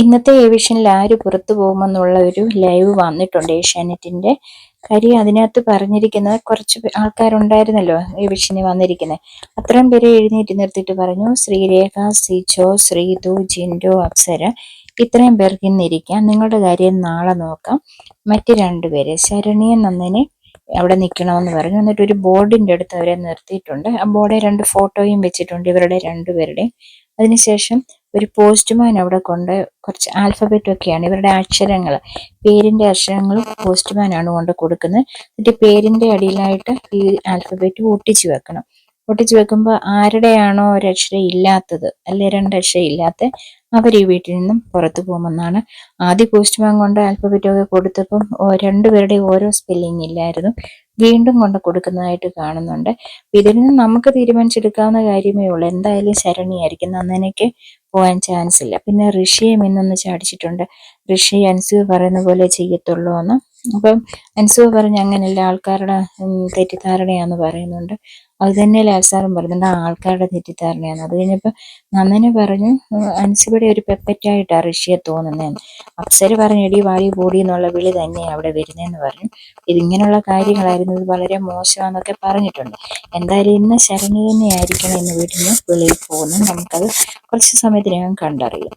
ഇന്നത്തെ ഏവിഷനിൽ ആര് പുറത്തു പോകുമെന്നുള്ള ഒരു ലൈവ് വന്നിട്ടുണ്ട് ഏഷ്യാനെറ്റിന്റെ. കാര്യം അതിനകത്ത് പറഞ്ഞിരിക്കുന്നത് കുറച്ച് ആൾക്കാരുണ്ടായിരുന്നല്ലോ ഏവിഷന് വന്നിരിക്കുന്നത്. അത്രയും പേരെ എഴുന്നേറ്റ് നിർത്തിയിട്ട് പറഞ്ഞു ശ്രീരേഖ സിജോ ശ്രീതു ജിൻഡോ അപ്സര ഇത്രയും പേർക്ക് ഇന്നിരിക്കാം നിങ്ങളുടെ കാര്യം നാളെ നോക്കാം. മറ്റു രണ്ടുപേരെ ശരണിയൻ നന്ദനെ അവിടെ നിൽക്കണമെന്ന് പറഞ്ഞു. എന്നിട്ട് ഒരു ബോർഡിന്റെ അടുത്ത് അവരെ നിർത്തിയിട്ടുണ്ട്. ആ ബോർഡിൽ രണ്ട് ഫോട്ടോയും വെച്ചിട്ടുണ്ട് ഇവരുടെ രണ്ടുപേരുടെയും. അതിനുശേഷം ഒരു പോസ്റ്റ്മാൻ അവിടെ കൊണ്ട് കുറച്ച് ആൽഫബറ്റ് ഒക്കെയാണ്. ഇവരുടെ അക്ഷരങ്ങൾ പേരിന്റെ അക്ഷരങ്ങൾ പോസ്റ്റ്മാൻ ആണ് കൊണ്ട് കൊടുക്കുന്നത്. എന്നിട്ട് പേരിന്റെ അടിയിലായിട്ട് ഈ ആൽഫബറ്റ് ഒട്ടിച്ചു വെക്കണം. ഒട്ടിച്ചു വെക്കുമ്പോൾ ആരുടെയാണോ ഒരക്ഷരം ഇല്ലാത്തത് അല്ലെ രണ്ടക്ഷരം ഇല്ലാത്ത അവർ ഈ വീട്ടിൽ നിന്നും പുറത്തു പോകുമെന്നാണ്. ആദ്യ പോസ്റ്റ്മാൻ കൊണ്ട് ആൽഫബറ്റ് ഒക്കെ കൊടുത്തപ്പം രണ്ടുപേരുടെ ഓരോ സ്പെല്ലിംഗ് ഇല്ലായിരുന്നു. വീണ്ടും കൊണ്ട് കൊടുക്കുന്നതായിട്ട് കാണുന്നുണ്ട്. ഇതിൽ നിന്ന് നമുക്ക് തീരുമാനിച്ചെടുക്കാവുന്ന കാര്യമേ ഉള്ളൂ. എന്തായാലും ശരണിയായിരിക്കും നന്ദനയ്ക്ക് പോകാൻ ചാൻസ് ഇല്ല. പിന്നെ ഋഷിയെ മിന്നൊന്ന് ചാടിച്ചിട്ടുണ്ട്. ഋഷി അൻസു പറയുന്ന പോലെ ചെയ്യത്തുള്ളൂ എന്ന് അപ്പം അൻസു പറഞ്ഞ അങ്ങനെയല്ല ആൾക്കാരുടെ തെറ്റിദ്ധാരണയാന്ന് പറയുന്നുണ്ട്. അത് തന്നെ ലാൽസാറും പറയുന്നുണ്ട് ആ ആൾക്കാരുടെ തെറ്റിദ്ധാരണയാണ് അത് കഴിഞ്ഞപ്പോൾ നന്ദന പറഞ്ഞു അൻസുവിടെ ഒരു പെപ്പറ്റായിട്ടാണ് ഋഷിയെ തോന്നുന്നതെന്ന് അപ്സര പറഞ്ഞു എടി വാരി കൂടി എന്നുള്ള വിളി തന്നെയാണ് അവിടെ വരുന്നതെന്ന് പറഞ്ഞു. ഇതിങ്ങനെയുള്ള കാര്യങ്ങളായിരുന്നു ഇത് വളരെ മോശമാണെന്നൊക്കെ പറഞ്ഞിട്ടുണ്ട്. എന്തായാലും ഇന്ന് ശരണി തന്നെയായിരിക്കണം ഇന്ന് വീട്ടിൽ നിന്ന് വെളിയിൽ പോകുന്നത്. നമുക്കത് കുറച്ച് സമയത്തിനകം കണ്ടറിയാം.